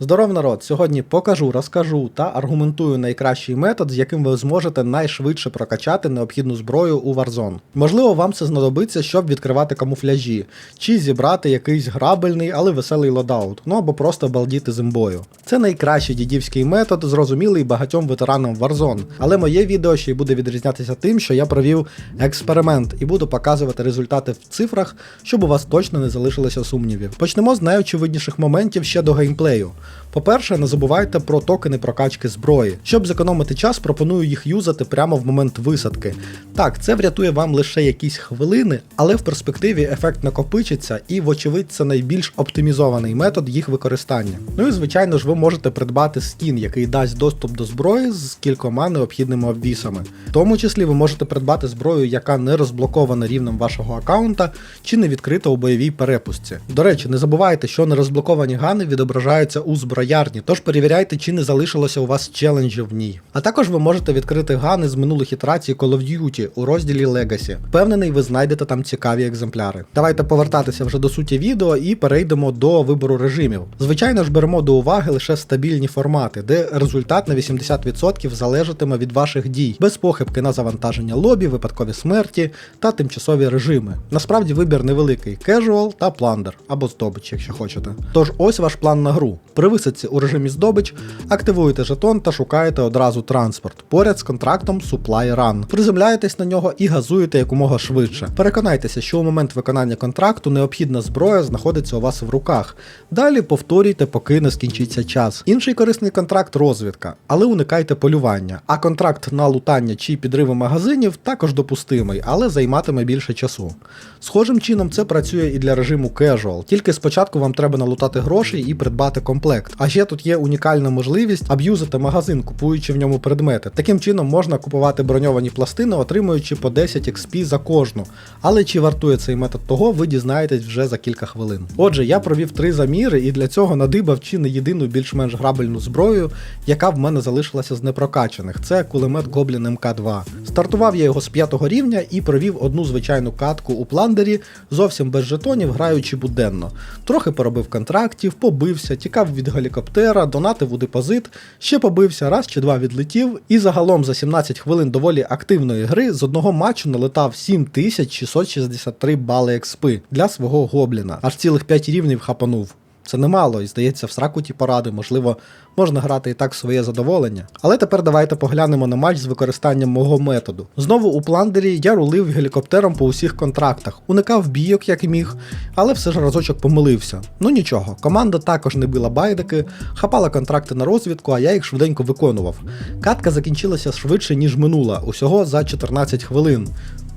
Здоров народ! Сьогодні покажу, розкажу та аргументую найкращий метод, з яким ви зможете найшвидше прокачати необхідну зброю у Warzone. Можливо, вам це знадобиться, щоб відкривати камуфляжі, чи зібрати якийсь грабельний, але веселий лодаут, ну або просто балдіти з імбою. Це найкращий дідівський метод, зрозумілий багатьом ветеранам Warzone. Але моє відео ще й буде відрізнятися тим, що я провів експеримент і буду показувати результати в цифрах, щоб у вас точно не залишилося сумнівів. Почнемо з найочевидніших моментів ще до геймплею. По-перше, не забувайте про токени прокачки зброї. Щоб зекономити час, пропоную їх юзати прямо в момент висадки. Так, це врятує вам лише якісь хвилини, але в перспективі ефект накопичиться і, вочевидь, це найбільш оптимізований метод їх використання. Ну і звичайно ж, ви можете придбати скін, який дасть доступ до зброї з кількома необхідними обвісами. В тому числі ви можете придбати зброю, яка не розблокована рівнем вашого аккаунта чи не відкрита у бойовій перепустці. До речі, не забувайте, що нерозблоковані гани відображаються у зброярні, тож перевіряйте, чи не залишилося у вас челенджів в ній. А також ви можете відкрити гани з минулих ітерацій Call of Duty у розділі Legacy. Впевнений, ви знайдете там цікаві екземпляри. Давайте повертатися вже до суті відео і перейдемо до вибору режимів. Звичайно ж, беремо до уваги лише стабільні формати, де результат на 80% залежатиме від ваших дій, без похибки на завантаження лобі, випадкові смерті та тимчасові режими. Насправді вибір невеликий casual та plunder, або здобич, якщо хочете. Тож ось ваш план на гру. При висадці у режимі здобич активуєте жетон та шукаєте одразу транспорт поряд з контрактом Supply Run. Приземляєтесь на нього і газуєте якомога швидше. Переконайтеся, що у момент виконання контракту необхідна зброя знаходиться у вас в руках. Далі повторюйте, поки не скінчиться час. Інший корисний контракт розвідка, але уникайте полювання. А контракт на лутання чи підриви магазинів також допустимий, але займатиме більше часу. Схожим чином це працює і для режиму Casual, тільки спочатку вам треба налутати грошей і придбати комплект. А ще тут є унікальна можливість аб'юзити магазин, купуючи в ньому предмети. Таким чином можна купувати броньовані пластини, отримуючи по 10 XP за кожну. Але чи вартує цей метод того, ви дізнаєтесь вже за кілька хвилин. Отже, я провів три заміри і для цього надибав чи не єдину більш-менш грабельну зброю, яка в мене залишилася з непрокачаних. Це кулемет Goblin MK2. Стартував я його з 5 рівня і провів одну звичайну катку у пландері, зовсім без жетонів, граючи буденно. Трохи поробив контрактів, побився, тікав від гелікоптера, донатив у депозит, ще побився, раз чи два відлетів, і загалом за 17 хвилин доволі активної гри з одного матчу налетав 7663 бали експи для свого гобліна. Аж цілих 5 рівнів хапанув. Це немало, і здається, в сраку ті поради, можливо, можна грати і так в своє задоволення. Але тепер давайте поглянемо на матч з використанням мого методу. Знову у пландері я рулив гелікоптером по усіх контрактах, уникав бійок, як і міг, але все ж разочок помилився. Ну нічого, команда також не била байдики, хапала контракти на розвідку, а я їх швиденько виконував. Катка закінчилася швидше, ніж минула, усього за 14 хвилин.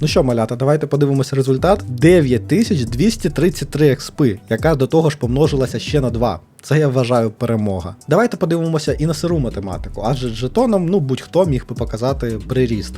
Ну що, малята, давайте подивимося результат. 9233 експи, яка до того ж помножилася ще на 2. Це я вважаю перемога. Давайте подивимося і на сиру математику, адже жетоном ну будь-хто міг би показати приріст.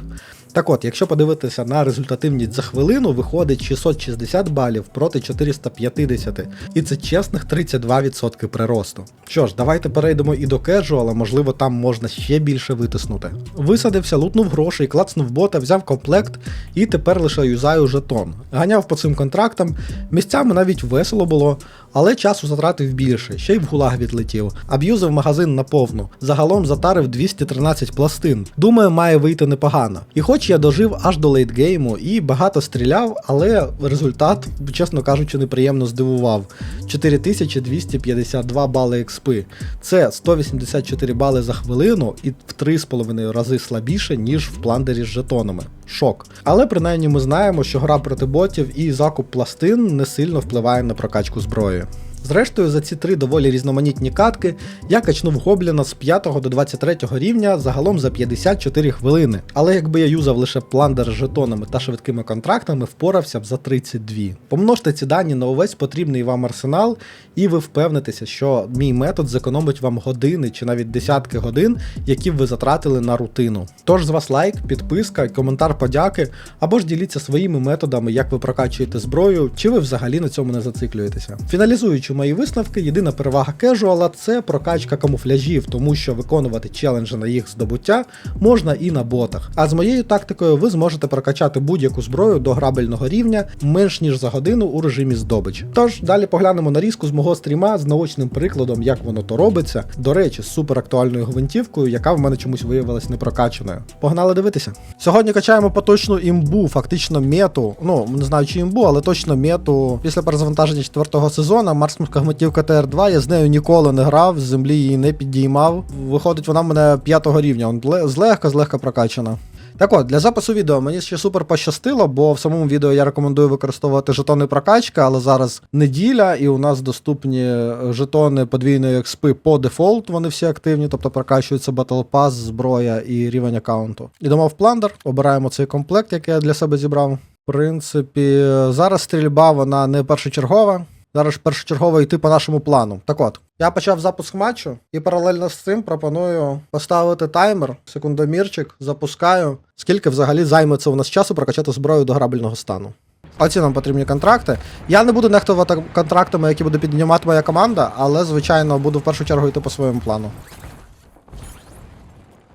Так от, якщо подивитися на результативність за хвилину, виходить 660 балів проти 450, і це чесних 32% приросту. Що ж, давайте перейдемо і до кежуала, можливо, там можна ще більше витиснути. Висадився, лутнув грошей, клацнув бота, взяв комплект і тепер лише юзаю жетон. Ганяв по цим контрактам, місцями навіть весело було, але часу затратив більше, ще й в гулаг відлетів, аб'юзив магазин наповну. Загалом затарив 213 пластин. Думаю, має вийти непогано. І хоч я дожив аж до лейтгейму і багато стріляв, але результат, чесно кажучи, неприємно здивував. 4252 бали експи. Це 184 бали за хвилину і в 3,5 рази слабіше, ніж в пландері з жетонами. Шок. Але принаймні ми знаємо, що гра проти ботів і закуп пластин не сильно впливає на прокачку зброї. Зрештою, за ці три доволі різноманітні катки я качнув гобліна з 5 до 23 рівня загалом за 54 хвилини. Але якби я юзав лише пландер з жетонами та швидкими контрактами, впорався б за 32. Помножте ці дані на увесь потрібний вам арсенал, і ви впевнитеся, що мій метод зекономить вам години чи навіть десятки годин, які б ви затратили на рутину. Тож з вас лайк, підписка, коментар подяки, або ж діліться своїми методами, як ви прокачуєте зброю, чи ви взагалі на цьому не зациклюєтеся. Фіналізуючи підсумовуючи мої висновки, єдина перевага кежуала це прокачка камуфляжів, тому що виконувати челенджі на їх здобуття можна і на ботах. А з моєю тактикою ви зможете прокачати будь-яку зброю до грабельного рівня менш ніж за годину у режимі здобич. Тож далі поглянемо нарізку з мого стріма з наочним прикладом, як воно то робиться. До речі, з суперактуальною гвинтівкою, яка в мене чомусь виявилась непрокачаною. Погнали дивитися. Сьогодні качаємо поточну імбу, фактично мету. Ну не знаю чи імбу, але точно мету. Після перезавантаження четвертого сезону Марсмурська гвинтівка ТР2. Я з нею ніколи не грав, з землі її не підіймав. Виходить, вона мене п'ятого рівня. Он злегка, злегка прокачана. Так от, для запису відео мені ще супер пощастило, бо в самому відео я рекомендую використовувати жетони прокачки, але зараз неділя, і у нас доступні е, жетони подвійної експи по дефолт, вони всі активні, тобто прокачується Battle Pass, зброя і рівень аккаунту. Ідемо в пландер, обираємо цей комплект, який я для себе зібрав. В принципі, зараз стрільба вона не першочергова. Зараз першочергово йти по нашому плану. Так от, я почав запуск матчу і паралельно з цим пропоную поставити таймер, секундомірчик, запускаю. Скільки взагалі займе це у нас часу прокачати зброю до грабельного стану. Оці нам потрібні контракти. Я не буду нехтувати контрактами, які буде піднімати моя команда, але, звичайно, буду в першу чергу йти по своєму плану.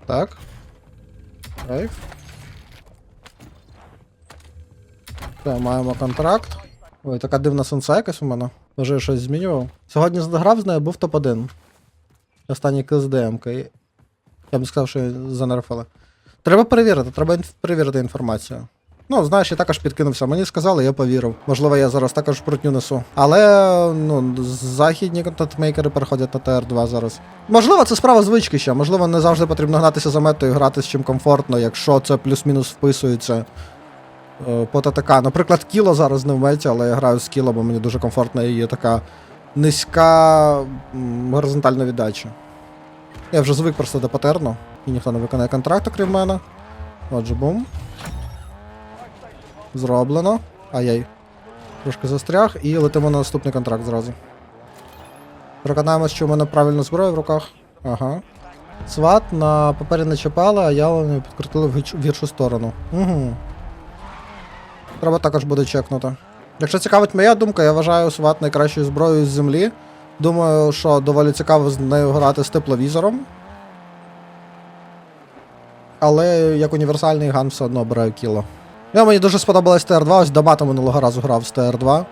Так. Рейф. Маємо контракт. Ой, така дивна сенса якась у мене. Вже щось змінював. Сьогодні грав з нею, був топ-1. Останній КСДМ. Я б сказав, що її занерфили. Треба перевірити, треба інф- перевірити інформацію. Ну, знаєш, я також підкинувся. Мені сказали, я повірив. Можливо, я зараз також брутню несу. Але ну, західні контентмейкери переходять на ТР2 зараз. Можливо, це справа звички ще. Можливо, не завжди потрібно гнатися за метою і грати з чим комфортно, якщо це плюс-мінус вписується по ТТК. Наприклад, кіло зараз не в меті, але я граю з кіло, бо мені дуже комфортна є така низька горизонтальна віддача. Я вже звик просто до патерну, і ніхто не виконає контракт, окрім мене. Отже, бум. Зроблено. Ай-яй. Трошки застряг і летимо на наступний контракт зразу. Переконаємось, що в мене правильна зброя в руках. Ага. Сват на папері не чіпали, а ялини підкрутили в гіршу сторону. Угу. Треба також буде чекнути. Якщо цікавить моя думка, я вважаю сват найкращою зброєю з землі. Думаю, що доволі цікаво з нею грати з тепловізором. Але як універсальний ган все одно обираю кіло. Я мені дуже сподобалась ТР2, ось Дамато минулого разу грав з ТР2.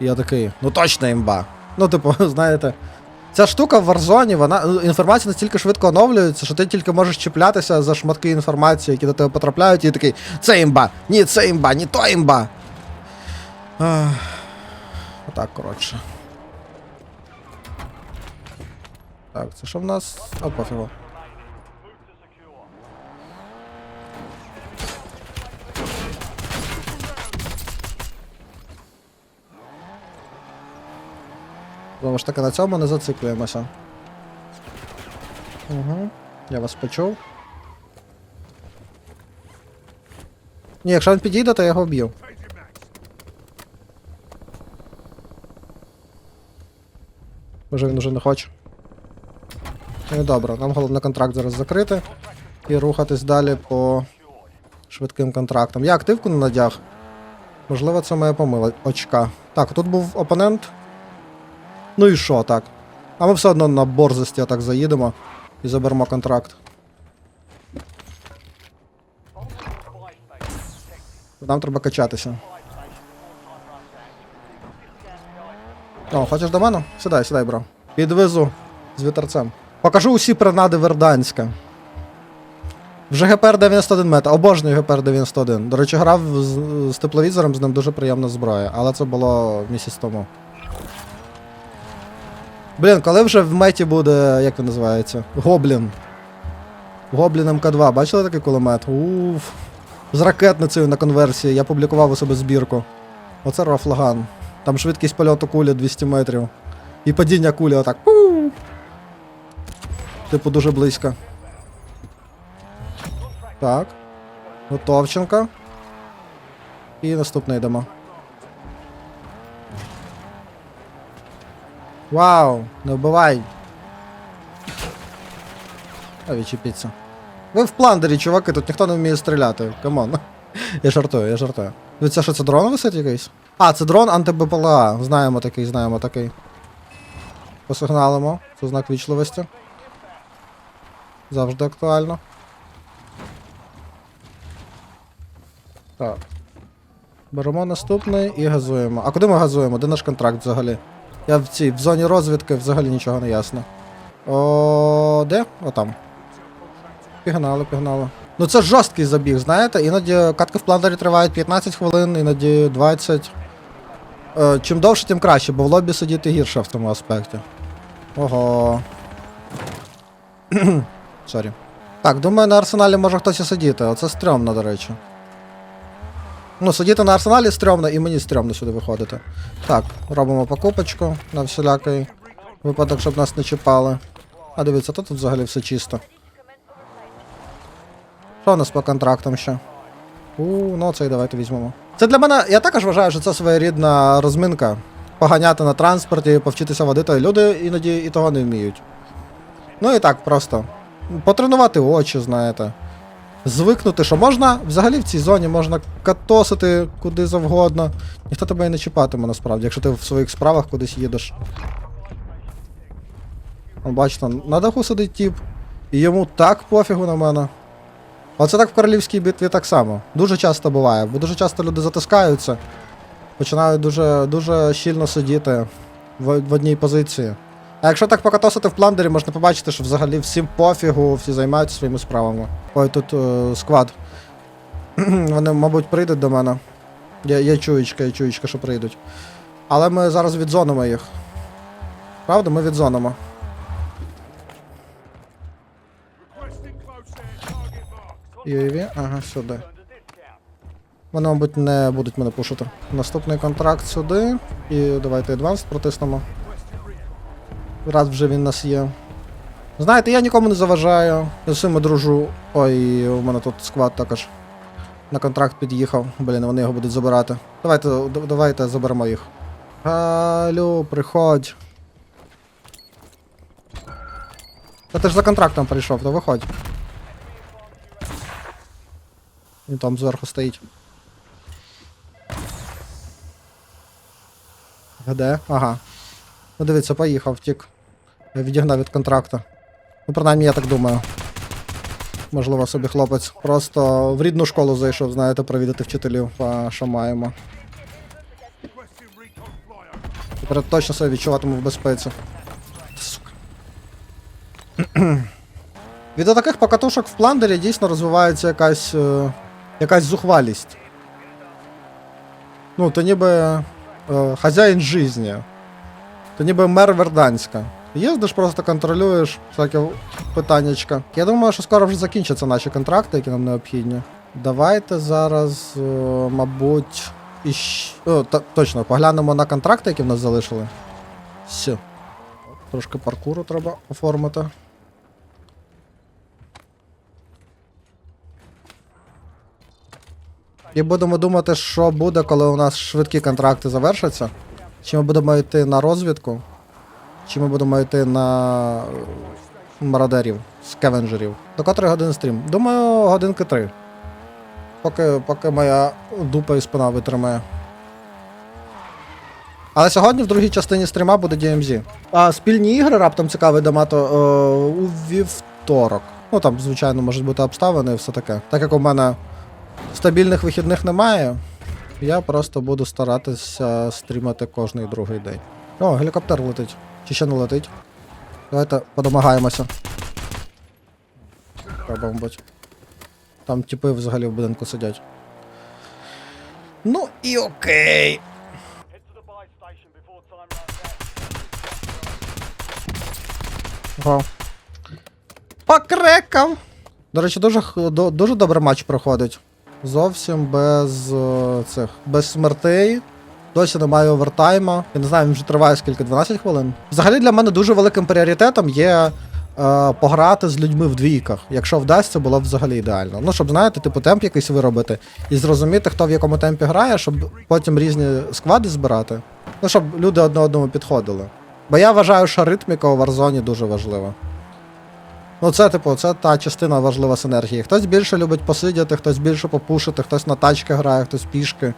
І я такий, ну точно імба. Ну, типу, знаєте. Ця штука в Warzone, вона ну, інформація настільки швидко оновлюється, що ти тільки можеш чіплятися за шматки інформації, які до тебе потрапляють, і такий, це імба, ні, це імба, ні то імба. Отак, коротше. Так, це що в нас? О, пофігу. Знову ж таки, на цьому не зациклюємося. Угу. Я вас почув. Ні, якщо він підійде, то я його вб'ю. Може він уже не хоче. Ну і добре, нам головне контракт зараз закрити і рухатись далі по швидким контрактам. Я активку не надяг. Можливо, це моя помила очка. Так, тут був опонент. Ну і що так? А ми все одно на борзості так заїдемо і заберемо контракт. Нам треба качатися. О, хочеш до мене? Сідай, сідай, бро. Підвезу з вітерцем. Покажу усі принади Верданська. Вже ГПР 91 мета, обожнюю ГПР 91. До речі, грав з, з тепловізором, з ним дуже приємна зброя, але це було місяць тому. Блін, коли вже в меті буде, як він називається? Гоблін. Гоблін МК2. Бачили такий кулемет? Уф. З ракетницею на конверсії. Я публікував у себе збірку. Оце Рафлаган. Там швидкість польоту кулі 200 метрів. І падіння кулі отак. Типу дуже близько. Так. Готовченко. І наступне йдемо. Вау, не вбивай. А відчепіться. Ви в пландері, чуваки, тут ніхто не вміє стріляти. Камон. Я жартую, я жартую. Дивіться, що це дрон висить якийсь? А, це дрон анти-БПЛА. Знаємо такий, знаємо такий. Посигналимо. Це знак вічливості. Завжди актуально. Так. Беремо наступний і газуємо. А куди ми газуємо? Де наш контракт взагалі? Я в цій в зоні розвідки взагалі нічого не ясно. О, де? О, там. Пігнали, пігнали. Ну це жорсткий забіг, знаєте? Іноді катки в планері тривають 15 хвилин, іноді 20. Е, чим довше, тим краще, бо в лобі сидіти гірше в цьому аспекті. Ого. Сорі. Так, думаю, на арсеналі може хтось і сидіти. Оце стрьомно, до речі. Ну, сидіти на арсеналі стрьомно, і мені стрьомно сюди виходити. Так, робимо покупочку на всілякий випадок, щоб нас не чіпали. А дивіться, тут, тут взагалі все чисто. Що у нас по контрактам ще? У, ну цей давайте візьмемо. Це для мене, я також вважаю, що це своєрідна розминка. Поганяти на транспорті, повчитися водити. Люди іноді і того не вміють. Ну і так, просто. Потренувати очі, знаєте. Звикнути, що можна, взагалі в цій зоні можна катосити куди завгодно. Ніхто тебе і не чіпатиме насправді, якщо ти в своїх справах кудись їдеш. Вон, Бачите, на даху сидить тіп, і йому так пофігу на мене. Оце так в королівській битві так само. Дуже часто буває, бо дуже часто люди затискаються, починають дуже, дуже щільно сидіти в, в одній позиції. А якщо так покатосити в пландері, можна побачити, що взагалі всім пофігу, всі займаються своїми справами. Ой, тут е, сквад. Вони, мабуть, прийдуть до мене. Є, є чуєчка, є чуєчка, що прийдуть. Але ми зараз відзонимо їх. Правда, ми відзонимо. UAV, ага, сюди. Вони, мабуть, не будуть мене пушити. Наступний контракт сюди. І давайте адванс протиснемо. Раз вже він нас є. Знаєте, я нікому не заважаю. Я з усіма дружу. Ой, у мене тут сквад також. На контракт під'їхав. Блін, вони його будуть забирати. Давайте, давайте заберемо їх. Галю, приходь. Та ти ж за контрактом прийшов, то виходь. Він там зверху стоїть. Де? Ага. Ну дивіться, поїхав, втік. Відігнав від контракта. Ну, принаймні, я так думаю. Можливо, собі хлопець. Просто в рідну школу зайшов, знаєте, провідати вчителів, а що маємо. Тепер точно себе відчуватиму в безпеці. Сука. Від таких покатушок в пландері дійсно розвивається якась. Е, якась зухвалість. Ну, то ніби е, хазяїн жизни. То ніби мер Верданська. Їздиш, просто контролюєш всякі питаннячка. Я думаю, що скоро вже закінчаться наші контракти, які нам необхідні. Давайте зараз, е, мабуть, іщ... О, та, точно, поглянемо на контракти, які в нас залишили. Все. Трошки паркуру треба оформити. І будемо думати, що буде, коли у нас швидкі контракти завершаться. Чи ми будемо йти на розвідку, чи ми будемо йти на е, мародерів, скавенджерів. До котрої години стрім? Думаю, годинки три. Поки, поки моя дупа і спина витримає. Але сьогодні в другій частині стріма буде DMZ. А спільні ігри раптом цікавий домато е, у вівторок. Ну там, звичайно, можуть бути обставини і все таке. Так як у мене стабільних вихідних немає, я просто буду старатися стрімати кожний другий день. О, гелікоптер летить. Чи ще не летить? Давайте подомагаємося. Треба, мабуть. Там типи взагалі в будинку сидять. Ну і окей. Ого. Покрекав! До речі, дуже, дуже добре матч проходить. Зовсім без е, цих без смертей. Досі немає овертайма. Я не знаю, він вже триває скільки 12 хвилин. Взагалі для мене дуже великим пріоритетом є е, пограти з людьми в двійках. Якщо вдасться, було б взагалі ідеально. Ну, щоб знаєте, типу темп якийсь виробити і зрозуміти, хто в якому темпі грає, щоб потім різні склади збирати. Ну, щоб люди одне одному підходили. Бо я вважаю, що ритміка у Warzone дуже важлива. Ну, це, типу, це та частина важлива синергії. Хтось більше любить посидіти, хтось більше попушити, хтось на тачки грає, хтось пішки,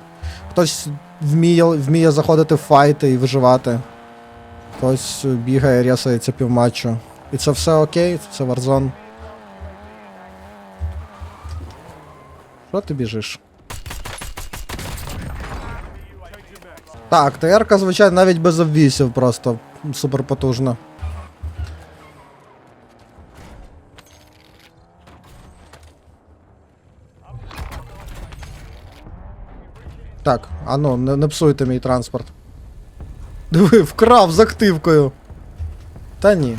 хтось вміє, вміє заходити в файти і виживати. Хтось бігає, рясається півматчу. І це все окей, це Warzone. Що ти біжиш? Так, ТРК, звичайно, навіть без обвісів просто супер потужна. Так, а ну, не, не псуйте мій транспорт. Диви, вкрав з активкою. Та ні.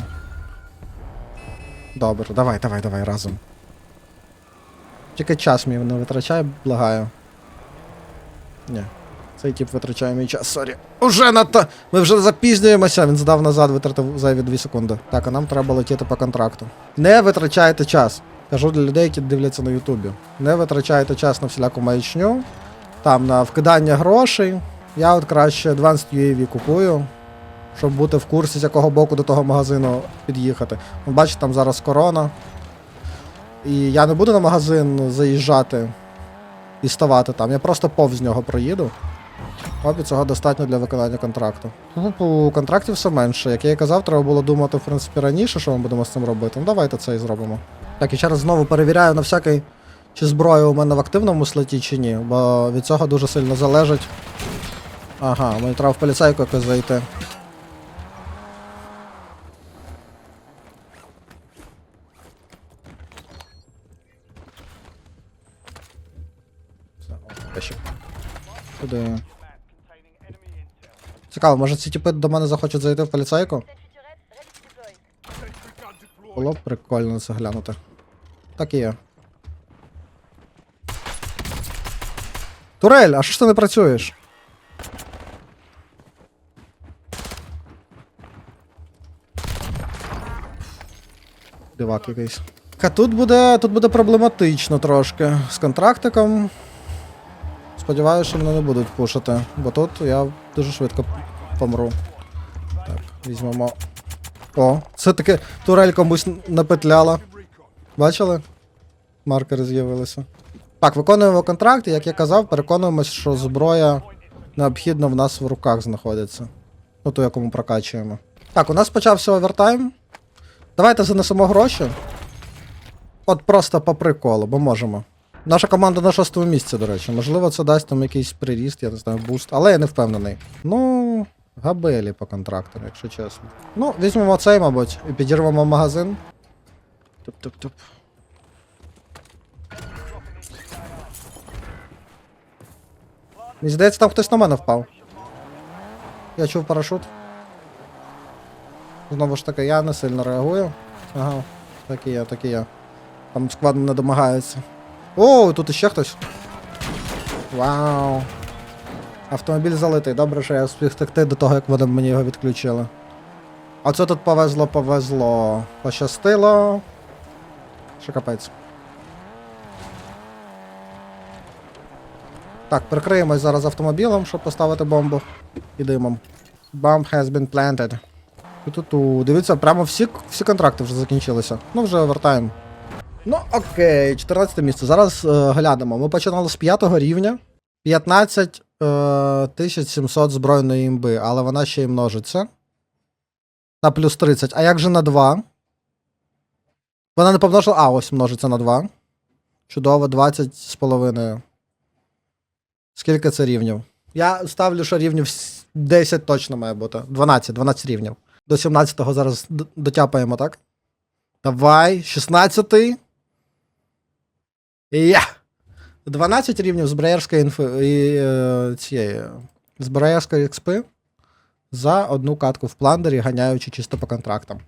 Добре, давай, давай, давай разом. Тільки час мій не витрачай, благаю. Ні. Цей тип витрачає мій час, сорі. Уже надто! Ми вже запізнюємося, він здав назад, витратив зайві 2 секунди. Так, а нам треба летіти по контракту. Не витрачайте час. Кажу для людей, які дивляться на Ютубі. Не витрачайте час на всіляку маячню. Там на вкидання грошей. Я от краще Advanced UAV купую, щоб бути в курсі, з якого боку до того магазину під'їхати. Бачите, там зараз корона. І я не буду на магазин заїжджати і ставати там. Я просто повз нього проїду. Оп, цього достатньо для виконання контракту. Ну, контрактів все менше. Як я і казав, треба було думати, в принципі, раніше, що ми будемо з цим робити. Ну давайте це і зробимо. Так, і ще раз знову перевіряю на всякий, чи зброя у мене в активному слоті, чи ні, бо від цього дуже сильно залежить. Ага, мені треба в поліцейку якось зайти. Intel. Цікаво, може ці тіпи до мене захочуть зайти в поліцейку? Було б прикольно це глянути. Так і є. Турель, а що ж ти не працюєш? Дивак якийсь. А тут буде, тут буде проблематично трошки з контрактиком. Сподіваюся, що мене не будуть пушити, бо тут я дуже швидко помру. Так, візьмемо о, це таки турель комусь напетляла. Бачили? Маркери з'явилися. Так, виконуємо контракт, і як я казав, переконуємось, що зброя необхідно в нас в руках знаходиться. Ну, ту, яку ми прокачуємо. Так, у нас почався овертайм. Давайте занесемо гроші. От просто по приколу, бо можемо. Наша команда на шостому місці, до речі. Можливо, це дасть нам якийсь приріст, я не знаю, буст, але я не впевнений. Ну, габелі по контрактам, якщо чесно. Ну, візьмемо цей, мабуть, і підірвемо магазин. Туп-туп-туп. Мені здається, там хтось на мене впав. Я чув парашут. Знову ж таки, я не сильно реагую. Ага, так і є, так і є. Там складно не домагається. О, тут іще хтось. Вау. Автомобіль залитий. Добре, що я встиг втекти до того, як вони мені його відключили. А це тут повезло, повезло. Пощастило. Що капець. Так, прикриємось зараз автомобілем, щоб поставити бомбу. І димом. Bomb has been planted. Ту-ту-ту. Дивіться, прямо всі, всі контракти вже закінчилися. Ну, вже овертайм. Ну, окей, 14 місце. Зараз е, глянемо. Ми починали з 5 рівня. 15 е, 700 збройної імби, але вона ще й множиться. На плюс 30. А як же на 2? Вона не помножила. А, ось множиться на 2. Чудово, 20 з половиною. Скільки це рівнів? Я ставлю, що рівнів 10 точно має бути. 12, 12 рівнів. До 17-го зараз дотяпаємо, так? Давай, 16-й. Я! 12 рівнів зброярської інфи і е, цієї зброярської експи за одну катку в пландері, ганяючи чисто по контрактам.